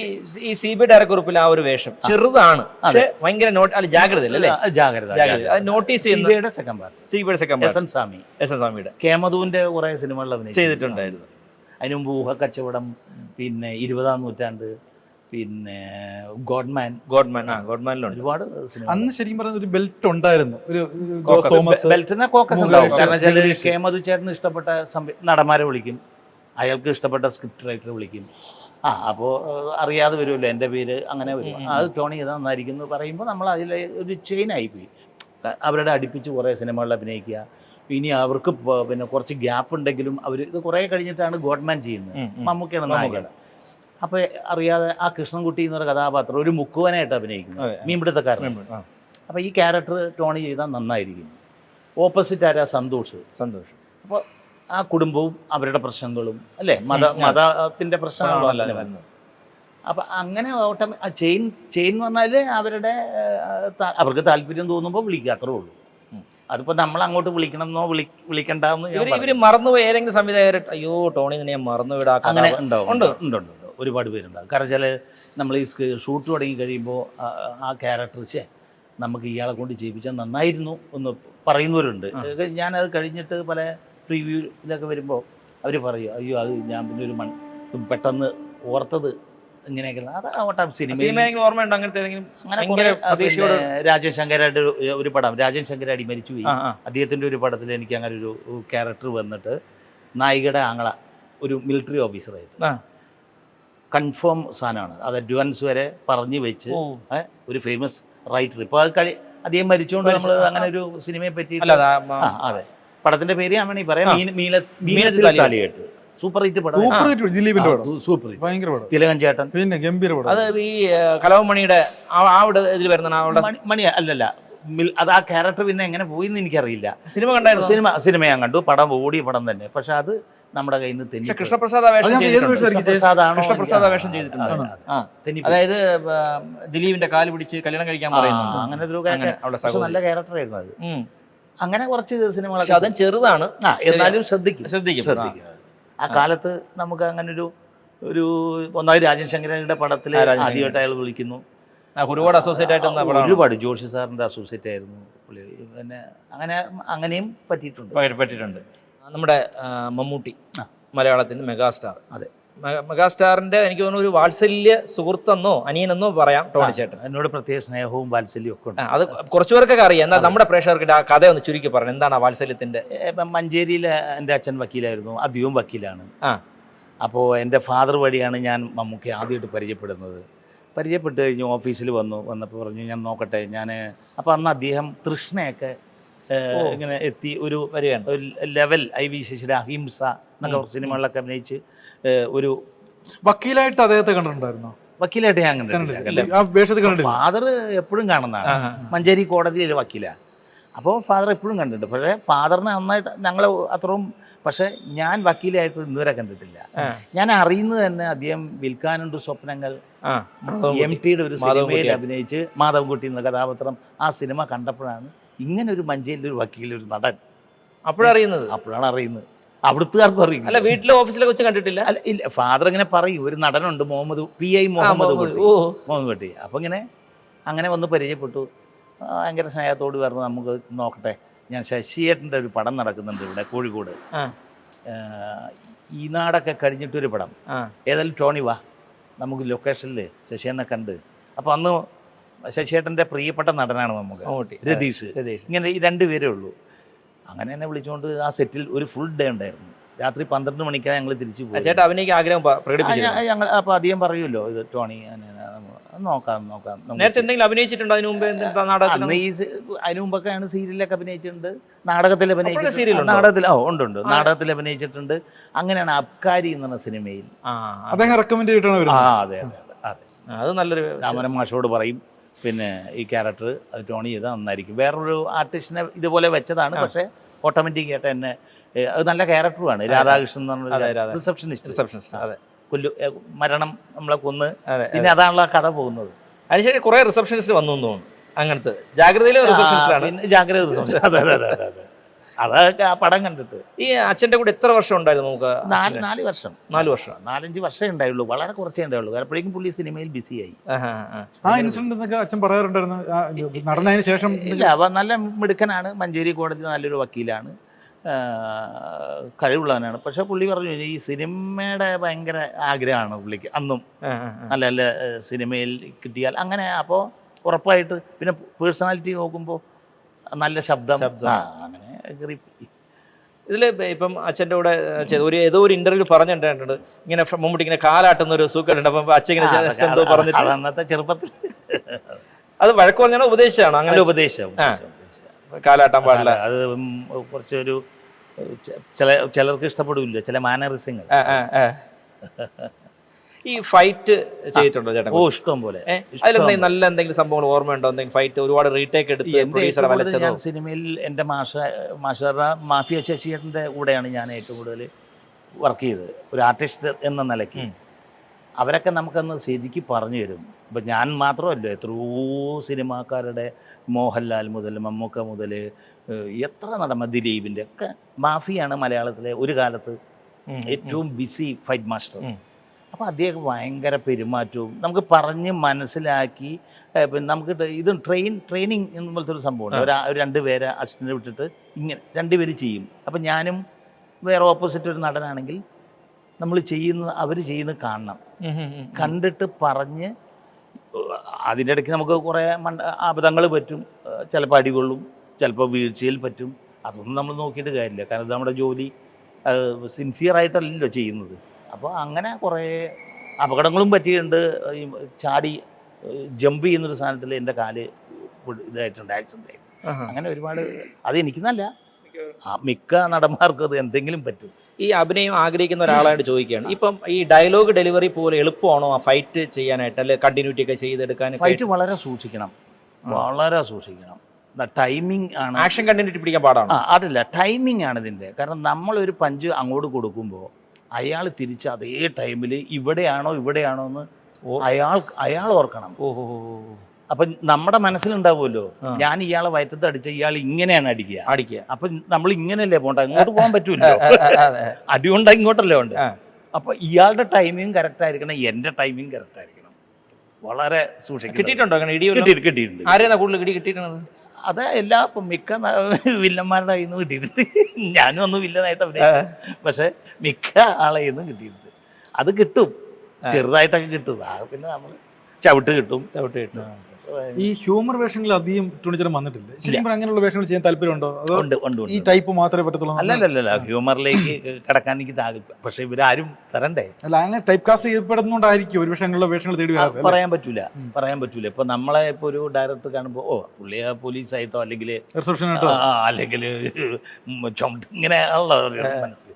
ഈ സി ബി ഡയറക്കുറിപ്പിൽ ആ ഒരു വേഷം ചെറുതാണ് പക്ഷെ ഭയങ്കര നോട്ട് അല്ല ജാഗ്രത അല്ലേ? ജാഗ്രത നോട്ടീസ് ചെയ്യുന്ന സെക്കൻഡ് പാർട്ട് സി ബിയുടെ second S N Swami. S N സ്വാമിയുടെ. കേമധുവിന്റെ കുറെ സിനിമകൾ അഭിനയിച്ചു ചെയ്തിട്ടുണ്ടായിരുന്നു. അതിനു മുമ്പ് ഊഹക്കച്ചവടം പിന്നെ ഇരുപതാം നൂറ്റാണ്ട് പിന്നെ ഗോഡ്മാൻ. ഗോഡ്മാൻ ആ ഗോഡ്മാനിലുണ്ട്. ഒരുപാട് സിനിമ അന്ന് ശരിക്കും പറഞ്ഞ ഒരു ബെൽറ്റ് ഉണ്ടായിരുന്നു. ഒരു. തോമസ് ബെൽറ്റിനെ കോക്കസ് ഉണ്ടാവും. കാരണം വെച്ചാൽ കെ മധു ചേട്ടന് ഇഷ്ടപ്പെട്ട നടന്മാരെ വിളിക്കും. അയാൾക്ക് ഇഷ്ടപ്പെട്ട സ്ക്രിപ്റ്റ് റൈറ്ററെ വിളിക്കും. ആ അപ്പോൾ അറിയാതെ വരുമല്ലോ എന്റെ പേര് അങ്ങനെ വരും. അത് ടോണി ഇത് നന്നായിരിക്കും എന്ന് പറയുമ്പോൾ നമ്മൾ അതിൽ ഒരു ചെയിൻ ആയിപ്പോയി. അവരുടെ അടുപ്പിച്ച് കുറേ സിനിമകളിൽ അഭിനയിക്കുക. ഇനി അവർക്ക് പിന്നെ കുറച്ച് ഗ്യാപ്പ് ഉണ്ടെങ്കിലും അവർ ഇത് കുറേ കഴിഞ്ഞിട്ടാണ് ഗോഡ്മാൻ ചെയ്യുന്നത്. നമുക്കാണ് നമുക്കാണ് മമ്മൂക്കയാണ് നായകൻ അപ്പോൾ അറിയാതെ ആ കൃഷ്ണൻകുട്ടി എന്നൊരു കഥാപാത്രം ഒരു മുക്കുവനായിട്ട് അഭിനയിക്കുന്നു. അതെ. മീൻപിടുത്തക്കാരൻ. അപ്പൊ അപ്പോൾ ഈ ക്യാരക്ടർ ടോണി ചെയ്താൽ നന്നായിരിക്കും. ഓപ്പോസിറ്റ് ആരാ? സന്തോഷ്. സന്തോഷ്. അപ്പോൾ ആ കുടുംബവും അവരുടെ പ്രശ്നങ്ങളും അല്ലേ? മത. മതത്തിന്റെ പ്രശ്നങ്ങളും അപ്പൊ അങ്ങനെ ഓട്ടം ചെയിൻ ചെയിൻ എന്ന് പറഞ്ഞാൽ അവരുടെ അവർക്ക് താല്പര്യം തോന്നുമ്പോൾ വിളിക്കുക അത്രേ ഉള്ളൂ. അതിപ്പോ അതിപ്പോൾ നമ്മൾ അങ്ങോട്ട് വിളിക്കണമെന്നോ വിളി വിളിക്കണ്ടെന്ന് ഇവർ മറന്നുപോയി ഏതെങ്കിലും സംവിധായകർ അയ്യോ ടോണി നിന്നെ ഞാൻ മറന്നുവിടാ അങ്ങനെ. ഉണ്ട് ഉണ്ട്. ഉണ്ട് ഒരുപാട് പേരുണ്ടാകും. കാരണം വെച്ചാൽ നമ്മൾ ഈ ഷൂട്ട് തുടങ്ങി കഴിയുമ്പോൾ ആ- ക്യാരക്ടർ ശേ നമുക്ക് ഇയാളെ കൊണ്ട് ചെയ്യിപ്പിച്ചാൽ നന്നായിരുന്നു എന്ന് പറയുന്നവരുണ്ട്. ഞാനത് കഴിഞ്ഞിട്ട് പല പ്രിവ്യൂലൊക്കെ വരുമ്പോൾ അവർ പറയും അയ്യോ അത് ഞാൻ പിന്നെ ഒരു മൺ പെട്ടെന്ന് ഓർത്തത് ഇങ്ങനെയൊക്കെ. അത് സിനിമ ഓർമ്മയുണ്ട്? അങ്ങനത്തെ രാജൻ ശങ്കരായിട്ട് ഒരു- പടം. രാജൻ ശങ്കരാടി മരിച്ചുപോയി. അദ്ദേഹത്തിന്റെ ഒരു പടത്തിൽ എനിക്ക് അങ്ങനെ ഒരു ക്യാരക്ടർ വന്നിട്ട് നായികയുടെ ആങ്ങള ഒരു മിലിറ്ററി ഓഫീസറായിരുന്നു. കൺഫേം സാധനമാണ്. അത് അഡ്വാൻസ് വരെ പറഞ്ഞു വെച്ച് ഒരു ഫേമസ് റൈറ്റർ. ഇപ്പോൾ അത് കഴി അദ്ദേഹം മരിച്ചുകൊണ്ട് നമ്മൾ അങ്ങനെ ഒരു സിനിമയെ പറ്റി അല്ല അതെ പടത്തിന്റെ പേര് ഞാൻ വേണമെങ്കിൽ പറയാം. ആ. മീന മീന മീനത്തിൽ താലികെട്ട്. സൂപ്പർ ഹിറ്റ് പടം. സൂപ്പർ ഹിറ്റ് ദിലീപിന്റെ പടം. Super hit. ഭയങ്കര പടം. തിലകൻ ചേട്ടൻ. പിന്നെ ഗംഭീര പടം. അത് ഈ കലവമണിയുടെ അവിടെ ഇതിൽ വരുന്ന മണി- അല്ലല്ല. അത് ആ ക്യാരക്ടർ പിന്നെ എങ്ങനെ പോയി എന്ന് എനിക്കറിയില്ല. സിനിമ കണ്ടായിരുന്നു? സിനിമ സിനിമ ഞാൻ കണ്ടു. പടം ഓടിയ പടം തന്നെ. പക്ഷെ അത് നമ്മുടെ കയ്യിൽ നിന്ന് തെന്നി കൃഷ്ണപ്രസാദ് കൃഷ്ണപ്രസാദ് ചെയ്തിട്ടുണ്ട്. അതായത് ദിലീപിന്റെ കാൽ പിടിച്ച് കല്യാണം കഴിക്കാൻ പറയുന്നുണ്ട് അങ്ങനെ ഒരു നല്ല ക്യാരക്ടർ ആയിരുന്നു അത്. അങ്ങനെ കുറച്ച് സിനിമകളൊക്കെ അതും ചെറുതാണ്. എന്നാലും ശ്രദ്ധിക്കും. ശ്രദ്ധിക്കും. ആ. കാലത്ത് നമുക്ക് അങ്ങനെ ഒരു ഒരു ഒന്നായി രാജൻ ശങ്കരന്റെ പടത്തിൽ ആദ്യമായിട്ട് അയാൾ വിളിക്കുന്നു. ഒരുപാട് അസോസിയേറ്റ് ആയിട്ട് ഒരുപാട് ജോഷി സാറിന്റെ അസോസിയേറ്റ് ആയിരുന്നു പുള്ളി. പിന്നെ അങ്ങനെ അങ്ങനെയും പറ്റിയിട്ടുണ്ട്. പറ്റിയിട്ടുണ്ട്. നമ്മുടെ മമ്മൂട്ടി മലയാളത്തിന്റെ മലയാളത്തിന്റെ മെഗാസ്റ്റാർ. അതെ. മെഗാസ്റ്റാറിന്റെ എനിക്ക് തോന്നുന്നു ഒരു വാത്സല്യ സുഹൃത്തെന്നോ അനിയനെന്നോ പറയാം ടോണി ചേട്ടൻ. എന്നോട് പ്രത്യേക സ്നേഹവും വാത്സല്യവും ഒക്കെ ഉണ്ട്. അത് കുറച്ചു പേർക്കൊക്കെ അറിയാം. എന്നാൽ നമ്മുടെ പ്രേക്ഷകർക്ക് ആ കഥ ഒന്ന് ചുരുക്കി പറഞ്ഞു എന്താണ് ആ വാത്സല്യത്തിന്റെ? ഇപ്പം മഞ്ചേരിയിൽ എന്റെ അച്ഛൻ വക്കീലായിരുന്നു. അധികവും വക്കീലാണ്. ആ. അപ്പോൾ എന്റെ ഫാദർ വഴിയാണ് ഞാൻ മമ്മൂക്കി ആദ്യമായിട്ട് പരിചയപ്പെടുന്നത്. പരിചയപ്പെട്ട് കഴിഞ്ഞ് ഓഫീസിൽ വന്നു. വന്നപ്പോൾ പറഞ്ഞു ഞാൻ നോക്കട്ടെ ഞാൻ അപ്പോൾ അന്ന് അദ്ദേഹം തൃഷ്ണയൊക്കെ. ഇങ്ങനെ എത്തി ഒരു വരികയാണ്. ഒരു ലെവൽ ഐ വി ശശിയുടെ അഹിംസ എന്നൊക്കെ കുറച്ച് സിനിമകളിലൊക്കെ അഭിനയിച്ച് ഒരു വക്കീലായിട്ട് അദ്ദേഹത്തെ കണ്ടിട്ടുണ്ടായിരുന്നോ? വക്കീലായിട്ട് ഞാൻ കണ്ടിട്ടില്ല. ഫാദർ എപ്പോഴും കാണുന്നതാണ്. മഞ്ചേരി കോടതിയിലെ വക്കീലാണ് അപ്പോൾ ഫാദർ എപ്പോഴും കണ്ടിട്ടുണ്ട്. പക്ഷേ ഫാദറിനെ നന്നായിട്ട് ഞങ്ങൾ അത്രയും പക്ഷേ ഞാൻ വക്കീലായിട്ട് ഇന്നുവരെ കണ്ടിട്ടില്ല. ഞാൻ അറിയുന്നത് തന്നെ അദ്ദേഹം വിൽക്കാനുണ്ട് സ്വപ്നങ്ങൾ. എം ടിയുടെ ഒരു സിനിമയിൽ അഭിനയിച്ച് മാധവൻകുട്ടി എന്ന കഥാപാത്രം ആ സിനിമ കണ്ടപ്പോഴാണ് ഇങ്ങനെ ഒരു മഞ്ചേരിയിൽ ഒരു വക്കീൽ ഒരു നടൻ അപ്പോഴറിയുന്നത് അപ്പോഴാണ് അറിയുന്നത്. അവിടുത്തുകാർക്കും അറിയില്ല. അല്ല വീട്ടിലെ ഓഫീസിലെ കൊച്ചു കണ്ടിട്ടില്ല? അല്ല ഇല്ല ഫാദർ ഇങ്ങനെ പറയും ഒരു നടനുണ്ട് Muhammad P. I. Muhammad Muhammad. Kutty. O. Muhammad കുട്ടി. അപ്പം ഇങ്ങനെ അങ്ങനെ വന്ന് പരിചയപ്പെട്ടു. ഭയങ്കര സ്നേഹത്തോട് പറഞ്ഞു നമുക്ക് നോക്കട്ടെ ഞാൻ ശശിയേട്ടന്റെ ഒരു പടം നടക്കുന്നുണ്ട് ഇവിടെ കോഴിക്കോട്. ഈ നാടൊക്കെ കഴിഞ്ഞിട്ടൊരു പടം. ഏതായാലും ടോണി വാ. നമുക്ക് ലൊക്കേഷനിൽ ശശിയേട്ടനെ കണ്ട്. അപ്പോൾ അന്ന് ശശിയേട്ടന്റെ പ്രിയപ്പെട്ട നടനാണ് നമുക്ക് മമ്മൂട്ടി രതീഷ്. രതീഷ്. ഇങ്ങനെ ഈ രണ്ട് പേരേ ഉള്ളൂ. അങ്ങനെ എന്നെ വിളിച്ചുകൊണ്ട് ആ സെറ്റിൽ ഒരു ഫുൾ ഡേ ഉണ്ടായിരുന്നു. രാത്രി പന്ത്രണ്ട് മണിക്കാണ് ഞങ്ങൾ തിരിച്ചു പോയി ചേട്ടാ അഭിനയിക്കാൻ ആഗ്രഹം പ്രകടിപ്പിച്ചു ഞങ്ങൾ അപ്പോൾ അധികം പറയുമല്ലോ. ഇത് ടോണി നോക്കാം നോക്കാം. നേരത്തെ എന്തെങ്കിലും അഭിനയിച്ചിട്ടുണ്ടോ? അതിനു മുമ്പ് നാടകം അന്ന് ഈ അതിനു മുമ്പൊക്കെയാണ് സീരിയലൊക്കെ അഭിനയിച്ചിട്ടുണ്ട്. നാടകത്തിൽ അഭിനയിച്ചിട്ടുണ്ട്. ഉണ്ടോ? നാടകത്തിൽ ഓ ഉണ്ട് ഉണ്ട്. നാടകത്തിൽ അഭിനയിച്ചിട്ടുണ്ട്. അങ്ങനെയാണ് അബ്കാരി എന്ന് പറഞ്ഞ സിനിമയിൽ. അദ്ദേഹം റെക്കമെൻഡ് ചെയ്തിട്ടാണ് ആ അതെ അതെ അതെ അതെ. അത് നല്ലൊരു രാമനം മാഷോട് പറയും. പിന്നെ ഈ ക്യാരക്ടർ അത് ടോണി ചെയ്താൽ നന്നായിരിക്കും. വേറൊരു ആർട്ടിസ്റ്റിനെ ഇതുപോലെ വെച്ചതാണ് പക്ഷേ ഓട്ടോമാറ്റിക് ആയിട്ട് എന്നെ അത് നല്ല ക്യാരക്ടറുമാണ് രാധാകൃഷ്ണൻ എന്ന് പറഞ്ഞ. റിസപ്ഷനിസ്റ്റ് റിസപ്ഷനിസ്റ്റ് അതെ. കൊല്ലു മരണം നമ്മളെ കൊന്ന് പിന്നെ അതാണല്ലോ ആ കഥ പോകുന്നത്. അതിനുശേഷം കുറെ റിസപ്ഷനിസ്റ്റ് വന്നു തോന്നുന്നു. അങ്ങനത്തെ. ജാഗ്രതയിലും റിസപ്ഷനിസ്റ്റാണ് ജാഗ്രത റിസപ്ഷൻ അതെ അതെ അതെ അതെ. അതൊക്കെ ആ പടം കണ്ടിട്ട്. ഈ അച്ഛന്റെ കൂടെ എത്ര വർഷം ഉണ്ടായിരുന്നു നമുക്ക് നാല് നാല് വർഷം. നാല് വർഷം. നാലഞ്ച് വർഷമേ ഉണ്ടായുള്ളൂ. വളരെ കുറച്ചേ ഉണ്ടായുള്ളൂ. അപ്പോഴേക്കും പുള്ളി സിനിമയിൽ ബിസിയായി. ആയി ആ. ആ. ഇൻസിഡന്റ് എന്നൊക്കെ അച്ഛൻ പറയാറുണ്ടായിരുന്നു. നടന്നതിന് ശേഷം ഇല്ല അവ നല്ല മിടുക്കനാണ്. മഞ്ചേരി കോടതി നല്ലൊരു വക്കീലാണ്. കഴിവുള്ളവനാണ്. പക്ഷെ പുള്ളി പറഞ്ഞു ഈ സിനിമയുടെ ഭയങ്കര ആഗ്രഹമാണ് പുള്ളിക്ക് അന്നും. നല്ല നല്ല സിനിമയിൽ കിട്ടിയാൽ അങ്ങനെ. അപ്പോൾ ഉറപ്പായിട്ട് പിന്നെ പേഴ്സണാലിറ്റി നോക്കുമ്പോൾ നല്ല ശബ്ദം. അങ്ങനെ. കയറി ഇതിൽ ഇപ്പം അച്ഛന്റെ കൂടെ ചെയ്ത. ഒരു ഏതോ ഒരു ഇന്റർവ്യൂ പറഞ്ഞിട്ടുണ്ട് ഇങ്ങനെ മമ്മൂട്ടി ഇങ്ങനെ കാലാട്ടുന്ന ഒരു സൂക്കുണ്ട് അപ്പം അച്ഛൻ ഇങ്ങനെ എന്തോ പറഞ്ഞിട്ട്. അന്നത്തെ ചെറുപ്പത്തിൽ അത് വഴക്ക് പറഞ്ഞാൽ ഉപദേശമാണ് അങ്ങനെ ഉപദേശം. കാലാട്ടാൻ പാടില്ല. അത് കുറച്ചൊരു ചില ചിലർക്ക് ഇഷ്ടപ്പെടില്ല. ചില മാനറിസങ്ങൾ. ഈ ഫൈറ്റ് ചെയ്തിട്ടുണ്ടോ ചേട്ടൻ ഓ ഇഷ്ടം പോലെ. അതിലെന്തെങ്കിലും നല്ല എന്തെങ്കിലും സംഭവങ്ങൾ ഓർമ്മയുണ്ടോ? എന്തെങ്കിലും ഫൈറ്റ് ഒരുപാട് റീടേക്ക് എടുത്ത് പ്രൊഡ്യൂസറെ ഞാൻ സിനിമയിൽ എന്റെ മാഷ മാഷറ മാഫിയ ശശിയേട്ടന്റെ കൂടെയാണ് ഞാൻ ഏറ്റവും കൂടുതൽ വർക്ക് ചെയ്തത്. ഒരു ആർട്ടിസ്റ്റ് എന്ന നിലയ്ക്ക്. അവരൊക്കെ നമുക്കന്ന് ശരിക്ക് പറഞ്ഞു തരും. ഇപ്പം ഞാൻ മാത്രമല്ല എത്രയോ സിനിമാക്കാരുടെ മോഹൻലാൽ മുതൽ മമ്മൂക്ക മുതൽ എത്ര നടമ ദിലീപിന്റെ ഒക്കെ മാഫിയാണ് മലയാളത്തിലെ ഒരു കാലത്ത് ഏറ്റവും ബിസി ഫൈറ്റ് മാസ്റ്റർ. അപ്പോൾ അദ്ദേഹം ഭയങ്കര പെരുമാറ്റവും നമുക്ക് പറഞ്ഞ് മനസ്സിലാക്കി പിന്നെ നമുക്ക് ഇത് ട്രെയിൻ ട്രെയിനിങ് എന്ന് പോലത്തെ ഒരു സംഭവമുണ്ട്. ഒരു രണ്ട് പേരെ അസിസ്റ്റന്റ് വിട്ടിട്ട് ഇങ്ങനെ രണ്ട് പേര് ചെയ്യും. അപ്പം ഞാനും വേറെ ഓപ്പോസിറ്റ് ഒരു നടനാണെങ്കിൽ നമ്മൾ ചെയ്യുന്ന അവർ ചെയ്യുന്നത് കാണണം. കണ്ടിട്ട് പറഞ്ഞ് അതിന്റെ ഇടയ്ക്ക് നമുക്ക് കുറേ മണ്ട അബദ്ധങ്ങൾ പറ്റും. ചിലപ്പോൾ അടികൊള്ളും ചിലപ്പോൾ വീഴ്ചയിൽ പറ്റും. അതൊന്നും നമ്മൾ നോക്കിയിട്ട് കാര്യമില്ല. കാരണം ഇത് നമ്മുടെ ജോലി സിൻസിയർ സിൻസിയറായിട്ടല്ലല്ലോ ചെയ്യുന്നത്. അപ്പോൾ അങ്ങനെ കുറേ അപകടങ്ങളും പറ്റിയിട്ടുണ്ട്. ചാടി ജമ്പ് ചെയ്യുന്നൊരു സാധനത്തിൽ എന്റെ കാൽ ഇതായിട്ടുണ്ട് ആക്സിഡന്റ് ആയി. അങ്ങനെ ഒരുപാട് അത് എനിക്കെന്നല്ല. ആ മിക്ക നടന്മാർക്കും അത് എന്തെങ്കിലും പറ്റും. ഈ അഭിനയം ആഗ്രഹിക്കുന്ന ഒരാളായിട്ട് ചോദിക്കുകയാണ്. ഇപ്പം ഈ ഡയലോഗ് ഡെലിവറി പോലെ എളുപ്പമാണോ ആ ഫൈറ്റ് ചെയ്യാനായിട്ട്? അല്ലെ കണ്ടിന്യൂറ്റി ഒക്കെ ചെയ്തെടുക്കാൻ ഫൈറ്റ് വളരെ സൂക്ഷിക്കണം. വളരെ സൂക്ഷിക്കണം. ടൈമിംഗ് ആണ്. ആക്ഷൻ കണ്ടിന്യൂറ്റി പിടിക്കാൻ പാടാണ്? അതല്ല. ടൈമിംഗ് ആണ് ഇതിന്റെ. കാരണം നമ്മളൊരു പഞ്ച് അങ്ങോട്ട് കൊടുക്കുമ്പോൾ അയാൾ തിരിച്ച് അതേ ടൈമിൽ ഇവിടെയാണോ ഇവിടെയാണോ എന്ന് അയാൾ അയാൾ ഓർക്കണം. ഓഹോ അപ്പൊ നമ്മുടെ മനസ്സിലുണ്ടാവുമല്ലോ ഞാൻ ഇയാളെ വയറ്റത്ത് അടിച്ച ഇയാൾ ഇങ്ങനെയാണ് അടിക്കുക. അടിക്കുക. അപ്പൊ നമ്മൾ ഇങ്ങനെയല്ലേ പോണ്ട ഇങ്ങോട്ട് പോകാൻ പറ്റൂല്ലോ. അതെ. അടികൊണ്ട ഇങ്ങോട്ടല്ലേ ഉണ്ട്. അപ്പൊ ഇയാളുടെ ടൈമിങ് കറക്റ്റ് ആയിരിക്കണം എന്റെ ടൈമിങ് കറക്റ്റ് ആയിരിക്കണം. വളരെ സൂക്ഷിക്കും കിട്ടിയിട്ടുണ്ടോ? കിട്ടിയിട്ടുണ്ട് ആരെയാണ് ആരെയാ കൂടുതൽ ഇടി കിട്ടിയിട്ടുള്ളത്? അത് എല്ലാ മിക്ക വില്ലന്മാരുടെ കയ്യിൽ നിന്ന് കിട്ടിയിട്ടുണ്ട്. ഞാനും ഒന്നും വില്ലനായിട്ട് അഭിനയിച്ചു. പക്ഷെ മിക്ക ആളെ നിന്നും കിട്ടിയിട്ടുണ്ട്. അത് കിട്ടും. ചെറുതായിട്ടൊക്കെ കിട്ടും. ആ പിന്നെ നമ്മൾ ചവിട്ട് കിട്ടും. ചവിട്ട് കിട്ടും. ഈ ഹ്യൂമർ വേഷങ്ങൾ അധികം തുണിച്ചേരം വന്നിട്ടില്ല. ശരിക്കും അങ്ങനെയുള്ള വേഷങ്ങൾ ചെയ്യാൻ താല്പര്യമുണ്ടോ അതുകൊണ്ട് ഉണ്ട് ഉണ്ട് ഈ ടൈപ്പ് മാത്രമേ പറ്റത്തുള്ളൂ അല്ല അല്ല ഹ്യൂമറിലേക്ക് കടക്കാൻ എനിക്ക് താല്പര്യം പക്ഷെ ഇവരാരും തരണ്ടേ? അല്ല അങ്ങനെ ടൈപ്പ് കാസ്റ്റ് ചെയ്യപ്പെടുന്നോണ്ടായിരിക്കും ഒരു വേഷങ്ങളിലെ വേഷങ്ങൾ തേടി വരാതെ പറയാൻ പറ്റൂല പറയാൻ പറ്റൂല. ഇപ്പൊ നമ്മളെ ഇപ്പൊ ഒരു ഡയറക്ടർ കാണുമ്പോൾ ഓ പുള്ളിയെ പോലീസായിട്ടോ അല്ലെങ്കിൽ അല്ലെങ്കിൽ ചുമട്ട് ഇങ്ങനെ ഉള്ള മനസ്സിൽ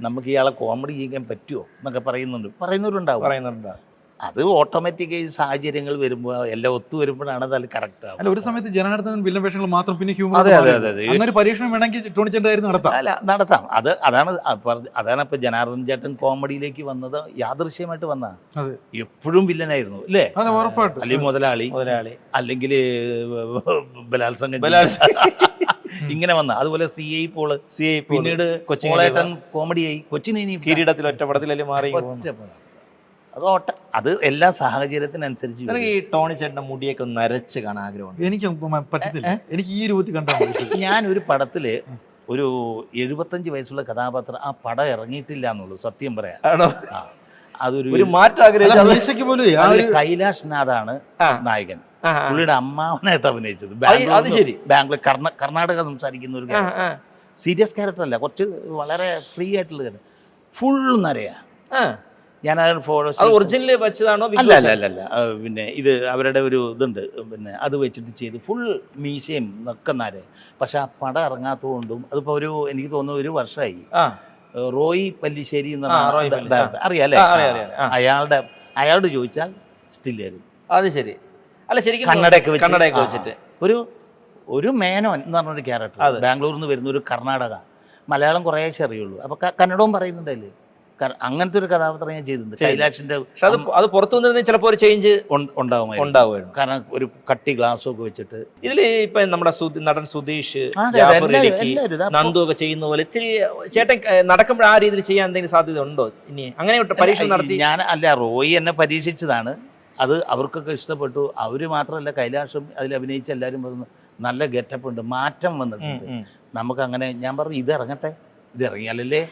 നമുക്ക് ഇയാളെ കോമഡി ചെയ്യാൻ പറ്റുമോ എന്നൊക്കെ പറയുന്നുണ്ട്. പറയുന്നവരുണ്ടാവും. പറയുന്നുണ്ട് അത് ഓട്ടോമാറ്റിക്കായി സാഹചര്യങ്ങൾ വരുമ്പോൾ എല്ലാം ഒത്തു വരുമ്പോഴാണ് അത് കറക്റ്റ് ആവുക. അല്ല ഒരു സമയത്ത് ജനാർദ്ദനൻ വില്ലൻ വേഷങ്ങൾ മാത്രം പിന്നെ ഹ്യൂമർ അതെ, അതെ, അതെ. അങ്ങനെ ഒരു പരീക്ഷണം വേണമെങ്കിൽ ടോണി ആയിരുന്നു നടത്താം. അല്ല നടത്താം. അത് അതാണ് അതാണ് ഇപ്പൊ ജനാർദ്ദൻ ചേട്ടൻ കോമഡിയിലേക്ക് വന്നത് യാദൃശ്യമായിട്ട് വന്ന അതെ. എപ്പോഴും വില്ലനായിരുന്നു അല്ലേ? ഉറപ്പായിട്ട് ഉറപ്പായിട്ടും. അല്ലെങ്കിൽ മുതലാളി. മുതലാളി. അല്ലെങ്കിൽ ബലാത്സംഗം ബലാത്സംഗം. ഇങ്ങനെ വന്ന. അതുപോലെ C I Paul. C I പിന്നീട് കൊച്ചിൻ കോമഡിയായി. കൊച്ചിനെ കിരീടത്തിൽ ഒറ്റ പടത്തിലല്ലേ മാറി ഒറ്റ പടം. അത് ഓട്ട അത് എല്ലാ സാഹചര്യത്തിനനുസരിച്ച്. ഈ ടോണി ചേട്ടൻ മുടിയൊക്കെ ഒന്ന് നരച്ച് കാണാൻ ആഗ്രഹമുണ്ട്? എനിക്ക് പറ്റത്തില്ല. എനിക്ക് ഈ രൂപത്തിൽ കണ്ടാൽ ഒരു പടത്തിൽ ഒരു എഴുപത്തഞ്ച് വയസ്സുള്ള കഥാപാത്രം ആ പടം ഇറങ്ങിയിട്ടില്ല എന്നുള്ളൂ സത്യം പറയാം. ആണോ? ആ. അതൊരു ഒരു മാറ്റം ആഗ്രഹിച്ചു അത് പോലും ആ ഒരു കൈലാഷ് നാഥാണ് നായകൻ. പുള്ളിയുടെ അമ്മാവനായിട്ട് അഭിനയിച്ചത്. അത് ശരി. ബാംഗ്ലൂർ കർണ കർണാടക സംസാരിക്കുന്ന ഒരു. Serious character. അല്ല കുറച്ച് വളരെ ഫ്രീ ആയിട്ടുള്ള കാര്യം ഫുൾ നരയാ. ഞാൻ അതിന് ഫോട്ടോ അത് ഒറിജിനൽ വെച്ചതാണോ അല്ല അല്ല അല്ല അല്ല. പിന്നെ ഇത് അവരുടെ ഒരു ഇതുണ്ട്. പിന്നെ അത് വെച്ചിട്ട് ചെയ്ത് ഫുൾ മീശയും ഒക്കെ നര പക്ഷെ ആ പടം ഇറങ്ങാത്തതുകൊണ്ടും അതിപ്പോ ഒരു എനിക്ക് തോന്നുന്നു ഒരു വർഷമായി. റോയി പല്ലിശ്ശേരി എന്ന് ആ, പറഞ്ഞ റോയ് പല്ലിശ്ശേരി. ഡയറക്ടർ. അറിയാലേ ആ, അറിയാം, അറിയാം. അയാളുടെ അയാളോട് ചോദിച്ചാൽ സ്റ്റില്ലായിരുന്നു അത് ശരി. അല്ല ശരിക്കും കന്നഡയൊക്കെ വെച്ച് വെച്ചിട്ട്. ഒരു ഒരു മേനോൻ എന്ന് പറഞ്ഞൊരു ക്യാരക്ടർ ബാംഗ്ലൂരിൽ നിന്ന് വരുന്ന ഒരു കർണാടക. മലയാളം കുറേശ്ശേ അറിയുള്ളൂ. അപ്പൊ കന്നഡവും പറയുന്നുണ്ടല്ലേ? അങ്ങനത്തെ ഒരു കഥാപാത്രം ഞാൻ ചെയ്തിട്ടുണ്ട്. ചെയ്തു. കൈലാഷിന്റെ അത് അത് പുറത്തു വന്നിരുന്ന ചിലപ്പോൾ ഒരു ചേഞ്ച് ഉണ്ടാവുമായിരുന്നു. ഉണ്ടാവുമായിരുന്നു. കാരണം ഒരു കട്ടി ഗ്ലാസ് ഒക്കെ വെച്ചിട്ട്. ഇതിൽ ഇപ്പൊ നമ്മുടെ നടൻ സുധീഷ് നന്ദു ഒക്കെ ചെയ്യുന്ന പോലെ ഇത്തിരി ചേട്ടൻ നടക്കുമ്പോൾ ആ രീതിയിൽ ചെയ്യാൻ എന്തെങ്കിലും സാധ്യത ഉണ്ടോ? ഇനി അങ്ങനെ ഒരു പരീക്ഷണം നടത്തി ഞാൻ അല്ല റോയി എന്നെ പരീക്ഷിച്ചതാണ്. അത് അവർക്കൊക്കെ ഇഷ്ടപ്പെട്ടു. അവർ മാത്രമല്ല കൈലാഷും അതിൽ അഭിനയിച്ച എല്ലാവരും പറഞ്ഞു നല്ല ഗെറ്റപ്പ് ഉണ്ട് മാറ്റം വന്നിട്ടുണ്ട്. നമുക്ക് അങ്ങനെ ഞാൻ പറഞ്ഞു ഇത് ഇറങ്ങട്ടെ? ഇത് ഇറങ്ങിയാലല്ലേ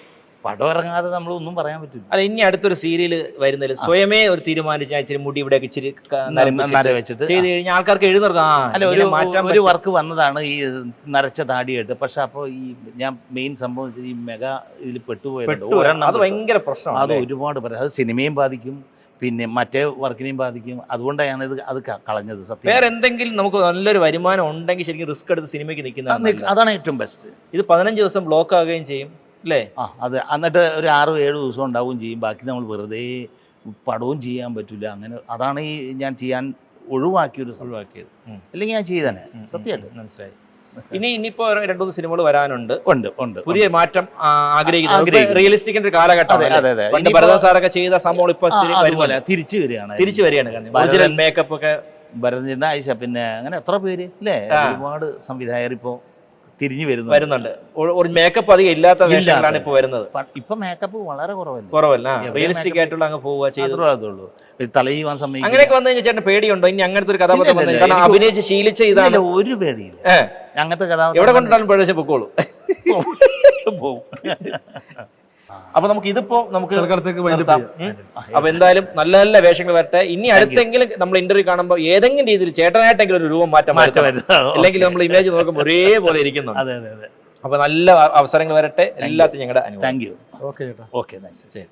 പടം ഇറങ്ങാതെ നമ്മൾ ഒന്നും പറയാൻ പറ്റില്ല. അല്ല ഇനി അടുത്തൊരു സീരിയൽ വരുന്നതിൽ സ്വയമേ ഒരു തീരുമാനിച്ച് ഞാൻ ഇച്ചിരി മുടി ഇവിടെ ഇച്ചിരി വെച്ചിട്ട് ചെയ്ത് കഴിഞ്ഞാൽ ആൾക്കാർക്ക് എഴുന്നേർക്കും അല്ല ഒരു വർക്ക് വന്നതാണ് ഈ നരച്ച താടിയായിട്ട്. പക്ഷെ അപ്പോൾ ഈ ഞാൻ മെയിൻ സംഭവം ഈ മെഗാ ഇതിൽ പെട്ടുപോയത് പെട്ടു. അത് ഭയങ്കര പ്രശ്നം അത് പ്രശ്നമാണ് ഒരുപാട് പറയാം അത് സിനിമയും ബാധിക്കും. പിന്നെ മറ്റേ വർക്കിനെയും ബാധിക്കും. അതുകൊണ്ടാണ് ഇത് അത് കളഞ്ഞത് സത്യം. വേറെ എന്തെങ്കിലും നമുക്ക് നല്ലൊരു വരുമാനം ഉണ്ടെങ്കിൽ ശരിക്കും റിസ്ക് എടുത്ത് സിനിമയ്ക്ക് നിൽക്കുന്ന അതാണ് ഏറ്റവും ബെസ്റ്റ് ഇത് പതിനഞ്ച് ദിവസം ബ്ലോക്ക് ആകുകയും ചെയ്യും. അല്ലേ ആ അതെ. എന്നിട്ട് ഒരു ആറ് ഏഴ് ദിവസം ഉണ്ടാവുകയും ചെയ്യും. ബാക്കി നമ്മൾ വെറുതെ പടവും ചെയ്യാൻ പറ്റില്ല അങ്ങനെ അതാണ് ഈ ഞാൻ ചെയ്യാൻ ഒഴിവാക്കിയൊരു ഒഴിവാക്കിയത്. അല്ലെങ്കിൽ ഞാൻ ചെയ്തന്നെ സത്യമായിട്ട്. മനസ്സിലായി. ഇനി ഇനിയിപ്പോ രണ്ടു മൂന്ന് സിനിമകൾ വരാനുണ്ട്. ഉണ്ട് ഉണ്ട് പുതിയ മാറ്റം ആ, ആഗ്രഹിക്കുന്നു. റിയലിസ്റ്റിക് റിയലിസ്റ്റിക്കിന്റെ ഒരു കാലഘട്ടം അതെ അതെ അതെ. പണ്ട് ഇനിയിപ്പോ- ഭരതൻ സാറൊക്കെ ചെയ്ത സംഭവം ഇപ്പൊ. തിരിച്ചു വരികയാണ്. തിരിച്ചു വരികയാണ് ഒറിജിനൽ മേക്കപ്പ് ഒക്കെ ഭരതൻ ഭരതന്റെ ആയിഷ പിന്നെ അങ്ങനെ എത്ര പേര് അല്ലേ ഒരുപാട് സംവിധായകർ ഇപ്പോ തിരിഞ്ഞു വരുന്നു വരുന്നുണ്ട്. ഒരു മേക്കപ്പ് അധികം ഇല്ലാത്ത വേഷങ്ങളാണ് ഇപ്പൊ വരുന്നത്. ഇപ്പൊ മേക്കപ്പ് വളരെ കുറവല്ല? കുറവല്ല? റിയലിസ്റ്റിക് ആയിട്ടുള്ള അങ്ങ് പോവുക ചെയ്തുള്ളൂ തലയുവാൻ സമയം അങ്ങനെയൊക്കെ വന്നു കഴിഞ്ഞാൽ ചേട്ടൻ പേടിയുണ്ടോ? ഇനി അങ്ങനത്തെ ഒരു കഥാപാത്രം വന്നു കാരണം അഭിനയിച്ച് ശീലിച്ച ഇതാണ്. ഒരു പേടിയില്ല. അങ്ങനത്തെ കഥാപാത്രം എവിടെ കൊണ്ടിട്ടാലും പേടിച്ച് പൊക്കോളൂ. പോകും അപ്പൊ നമുക്ക് ഇതിപ്പോ നമുക്ക് അപ്പൊ എന്തായാലും നല്ല നല്ല വേഷങ്ങൾ വരട്ടെ. ഇനി അടുത്തെങ്കിലും നമ്മൾ ഇന്റർവ്യൂ കാണുമ്പോൾ ഏതെങ്കിലും രീതിയിൽ ചേട്ടനായിട്ടെങ്കിലും ഒരു രൂപം മാറ്റം മാറ്റം വരുന്നത് അല്ലെങ്കിൽ നമ്മൾ ഇമേജ് നോക്കുമ്പോൾ ഒരേപോലെ ഇരിക്കുന്നു അതെ അതെ അതെ. അപ്പൊ നല്ല അവസരങ്ങൾ വരട്ടെ. എല്ലാത്തിനും ഞങ്ങളുടെ അനുഭവം താങ്ക് യു ഓക്കെ ചേട്ടാ. ഓക്കെ താങ്ക്സ് ശരി.